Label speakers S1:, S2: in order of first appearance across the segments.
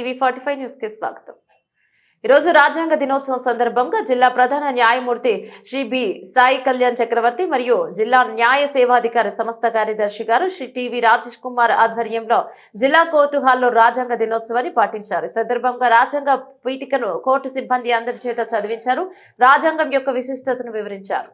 S1: TV forty five న్యూస్కి స్వాగతం. ఈరోజు రాజ్యాంగ దినోత్సవం సందర్భంగా జిల్లా ప్రధాన న్యాయమూర్తి శ్రీ బి. సాయి కళ్యాణ్ చక్రవర్తి మరియు జిల్లా న్యాయ సేవాధికారి సంస్థ కార్యదర్శి గారు శ్రీ టివి రాజేష్ కుమార్ ఆధ్వర్యంలో జిల్లా కోర్టు హాల్లో రాజ్యాంగ దినోత్సవాన్ని పాటించారు. సందర్భంగా రాజ్యాంగ పీఠికను కోర్టు సిబ్బంది అందరి చేత చదివించారు. రాజ్యాంగం యొక్క విశిష్టతను వివరించారు.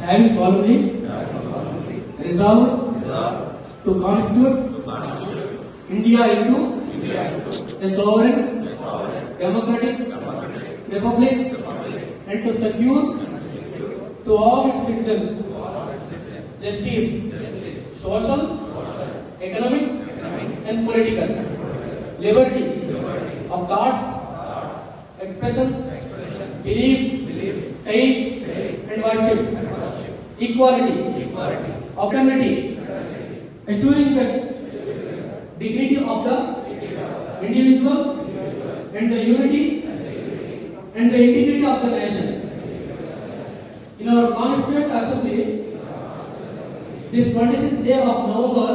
S2: Having solemnly resolved to constitute India into a sovereign democratic republic and to secure to all its citizens. Justice, social, economic. And political. Liberty. Of thoughts, expressions, belief, faith. And worship, equality, fraternity, assuring the dignity of the individual and the unity and the integrity of the nation. In our Constituent Assembly, this 26th day of November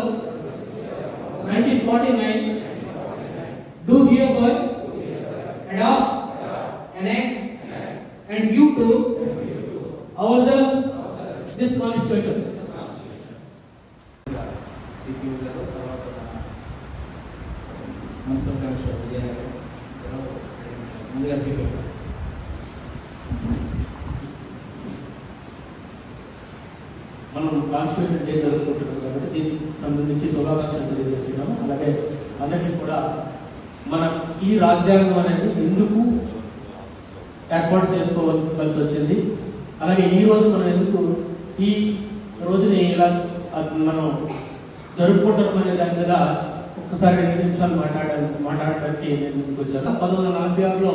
S2: 1949, do hereby adopt, enact, and give to ourselves this constitution.
S3: సిపియూలలో తర్వాత municipal commissioner Vizianagaram ముందుగా CP
S2: constitution day జరుపుకుంటున్నాం కాబట్టి దీనికి సంబంధించి శుభాకాంక్షలు తెలియజేస్తున్నాము. అలాగే అందరికీ కూడా మన ఈ రాజ్యాంగం అనేది ఎందుకు ఏర్పాటు చేసుకోవాల్సి వచ్చింది? అలాగే ఈ రోజు మనం ఎందుకు ఈ రోజుని ఇలా మనం జరుపుకుంటాం అనే దాని మీద ఒక్కసారి రెండు నిమిషాలు మాట్లాడాలి మాట్లాడడానికి నేను ముందుకు వచ్చాను. పంతొమ్మిది వందల నలభై ఆరులో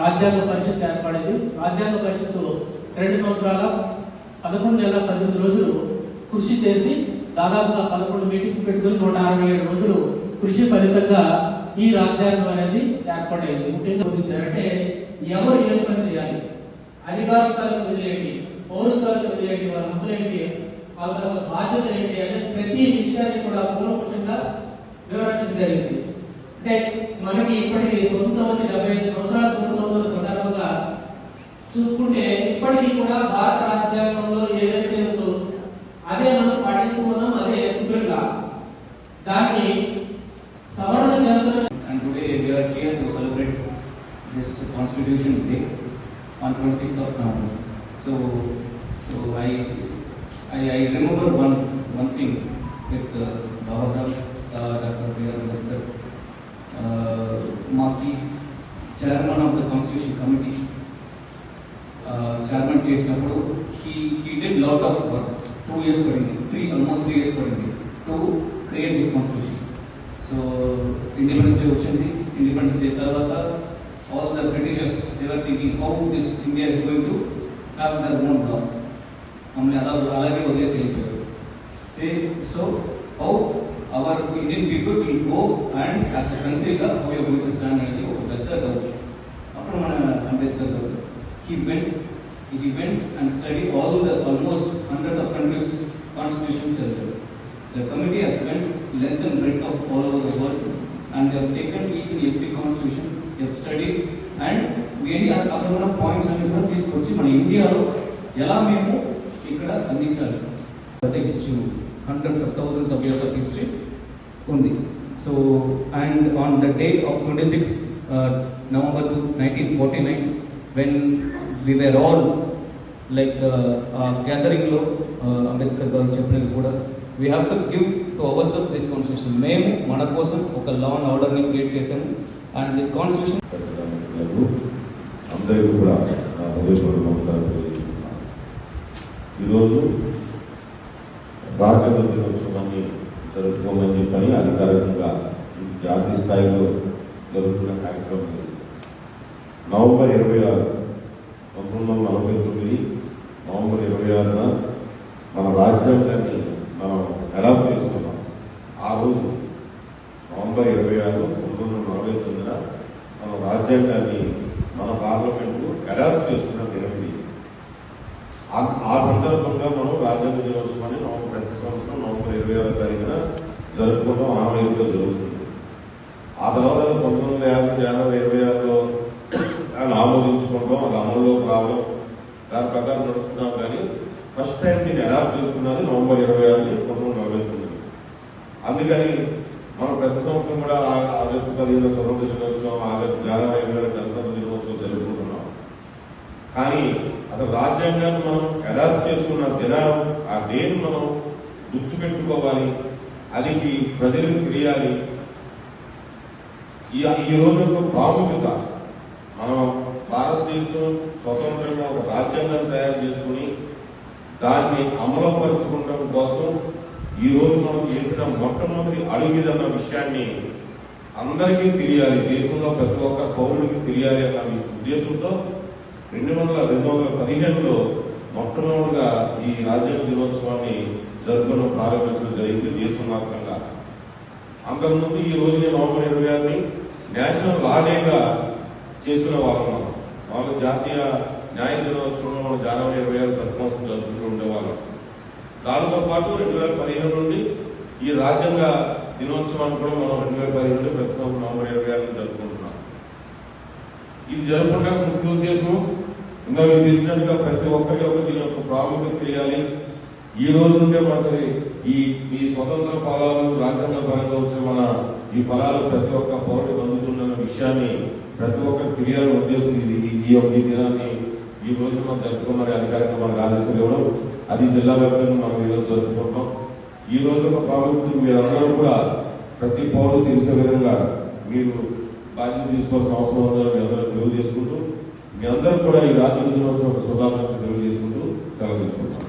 S2: రాజ్యాంగ పరిషత్ ఏర్పడింది. రాజ్యాంగ పరిషత్తు రెండు సంవత్సరాల పదకొండు నెలల పద్దెనిమిది రోజులు కృషి చేసి దాదాపుగా పదకొండు మీటింగ్స్ పెట్టుకుని నూట అరవై ఏడు రోజులు కృషి ఫలితంగా ఈ రాజ్యాంగం అనేది ఏర్పడైంది. ముఖ్యంగా గుర్తించారంటే ఎవరు ఏం పని చేయాలి? అధికారులకు విధులేంటి పౌరులకు విధులేంటి వాళ్ళ హక్కులేంటి వాళ్ళ బాధ్యత ఏంటి అనేది ప్రతి విషయాన్ని కూడా పూర్వపక్షంగా వివరించడం జరిగింది. అంటే మనకి ఇప్పటికి సొంత వచ్చి డెబ్బై ఐదు సంవత్సరాలు సందర్భంగా చూసుకుంటే ఇప్పటికీ కూడా భారత రాజ్యాంగంలో ఏదైతే ఉందో అదే మనం పాటిస్తూ ఉన్నాం అదే సుప్రీం లా దాన్ని సవరణ చేస్తున్న
S3: And today we are here to celebrate this Constitution Day on 26th of November. So, so I, I, I remember one, one thing with uh, Baba Sahib, uh, Dr. B.R. Ambedkar, uh, Maki, chairman of the Constitution Committee, chairman చేసినప్పుడు he he did lot of work two years పడింది three almost three years పడింది to create this constitution so Independence Day వచ్చింది independence day తర్వాత all the britishers they were thinking how this India is going to have their own law మమ్మల్ని అలా అలాగే వదిలేసి వెళ్ళిపోయారు same so how our Indian people will go and as a కంట్రీగా how you going to stand అనేది ఒక పెద్ద doubt అప్పుడు మన అంబేద్కర్ గారు he went he went and study all the almost hundreds of countries constitutions చదివారు The committee has spent length and breadth of all over the world and they have taken each and every constitution, they have studied and వేడి అక్కడ points అన్ని కూడా తీసుకొచ్చి మన ఇండియాలో ఎలా మేము ఇక్కడ అందించాలి? History hundreds of thousands of years of history ఉంది. So and on the day of twenty six November two nineteen forty nine when we were all like uh, ఆ గ్యాదరింగ్లో అంబేద్కర్ గారు చెప్పినది కూడా we have to give to ours of this constitution మేము మన కోసం ఒక law and ఆర్డర్ని క్రియేట్ చేసాము అండ్ దిస్ కాన్స్టిట్యూషన్
S4: అందరికీ కూడా నా హృదయపూర్వక నమస్కారం తెలియజేస్తున్నాను. ఈరోజు రాజ్యాంగ దినోత్సవాన్ని జరుపుకోమని చెప్పని అధికారికంగా ఇది జాతీయ స్థాయిలో జరుగుతున్న కార్యక్రమం నవంబర్ ఇరవై ఆరు పంతొమ్మిది వందల నలభై తొమ్మిది నవంబర్ ఇరవై ఆరున మన రాజ్యాంగాన్ని మనం అడాప్ట్ చేసుకున్నాం ఆ రోజు నవంబర్ ఇరవై ఆరు పంతొమ్మిది వందల నలభై తొమ్మిదిన మనం రాజ్యాంగాన్ని మన పార్లమెంటు అడాప్ట్ చేసుకున్న దినం ఇది ఆ- సందర్భంగా మనం రాజ్యాంగ దినోత్సవాన్ని నవంబర్ ప్రతి సంవత్సరం నవంబర్ ఇరవై ఆరో తారీఖున జరుపుకోవడం ఆనవాయితీగా జరుగుతుంది. ఆ తర్వాత పంతొమ్మిది వందల యాభై జనవరి ఇరవై ఆరులో దాన్ని ఆమోదించుకోవడం అది అమల్లోకి రావడం. దాని ప్రకారం నడుస్తున్నాం కానీ ఫస్ట్ టైం నేను అడాప్ట్ చేసుకున్నది నవంబర్ ఇరవై ఆరు పంతొమ్మిది వందల నలభై తొమ్మిది అందుకని మనం ప్రతి సంవత్సరం కూడా ఆ- ఆగస్టు పదిహేను స్వతంత్ర దినోత్సవం ఆగస్టు జనవరి ఇరవై ఆరు గణతంత్ర కానీ అసలు రాజ్యాంగాన్ని మనం అడాప్ట్ చేసుకున్న దినాలు ఆ డేను మనం గుర్తు పెట్టుకోవాలి అది ప్రజలకు తెలియాలి. ఈ ఈ రోజు యొక్క ప్రాముఖ్యత. మనం భారతదేశం స్వతంత్రంగా ఒక రాజ్యాంగాన్ని తయారు చేసుకుని దాన్ని అమలుపరచుకోవడం కోసం ఈ రోజు మనం చేసిన మొట్టమొదటి అడుగు ఇదన్న విషయాన్ని అందరికీ తెలియాలి. దేశంలో ప్రతి ఒక్క పౌరుడికి తెలియాలి అన్న ఉద్దేశంతో రెండు వందల రెండు వందల పదిహేనులో మొట్టమొదటిగా ఈ రాజ్యాంగ దినోత్సవాన్ని జరుపుకోవడం ప్రారంభించడం జరిగింది దేశవ్యాప్తంగా అంతకుముందు ఈ రోజు నవంబర్ ఇరవై ఆరుని నేషనల్ లా డేగా చేసుకునే వాళ్ళం. వాళ్ళ వాళ్ళు జాతీయ న్యాయ దినోత్సవం మనం జనవరి ఇరవై ఆరు ప్రతి సంవత్సరం జరుపుకుంటూ ఉండేవాళ్ళం. దానితో పాటు రెండు వేల పదిహేను నుండి ఈ రాజ్యాంగ దినోత్సవాన్ని కూడా మనం రెండు వేల పదిహేను నుండి ప్రతి సంవత్సరం నవంబర్ ఇరవై ఆరుని జరుపుకుంటున్నాం. ఇది జరుపుకోవడానికి ముఖ్య ఉద్దేశం ఇంకా మీకు తెలిసినట్టుగా ప్రతి ఒక్కరి ఒక దీని యొక్క ప్రాముఖ్యత తెలియాలి ఈ రోజు నుండే మనకి ఈ ఈ స్వతంత్ర ఫలాలు రాజ్యాంగ పరంగా వచ్చిన మన ఈ ఫలాలు ప్రతి ఒక్క పౌరుడికి అందుతున్న విషయాన్ని ప్రతి ఒక్కరు తెలియాలని ఉద్దేశం ఇది. ఈ- యొక్క ఈ దినాన్ని ఈ రోజు మనం జరుపుకోమని అధికారికంగా మనకు ఆదేశాలు ఇవ్వడం అది జిల్లా వ్యాప్తంగా మనం ఈ రోజు జరుపుకుంటాం ఈ రోజు యొక్క ప్రాముఖ్యత మీరందరూ కూడా ప్రతి పౌరుడు తెలిసే విధంగా మీరు బాధ్యత తీసుకోవాల్సిన అవసరం ఉందని మీ అందరూ తెలియజేసుకుంటూ మీ అందరూ కూడా ఈ రాత్రి దినోత్సవ శుభాకాంక్షలు తెలియజేసుకుంటూ సెలవు తీసుకుంటాం.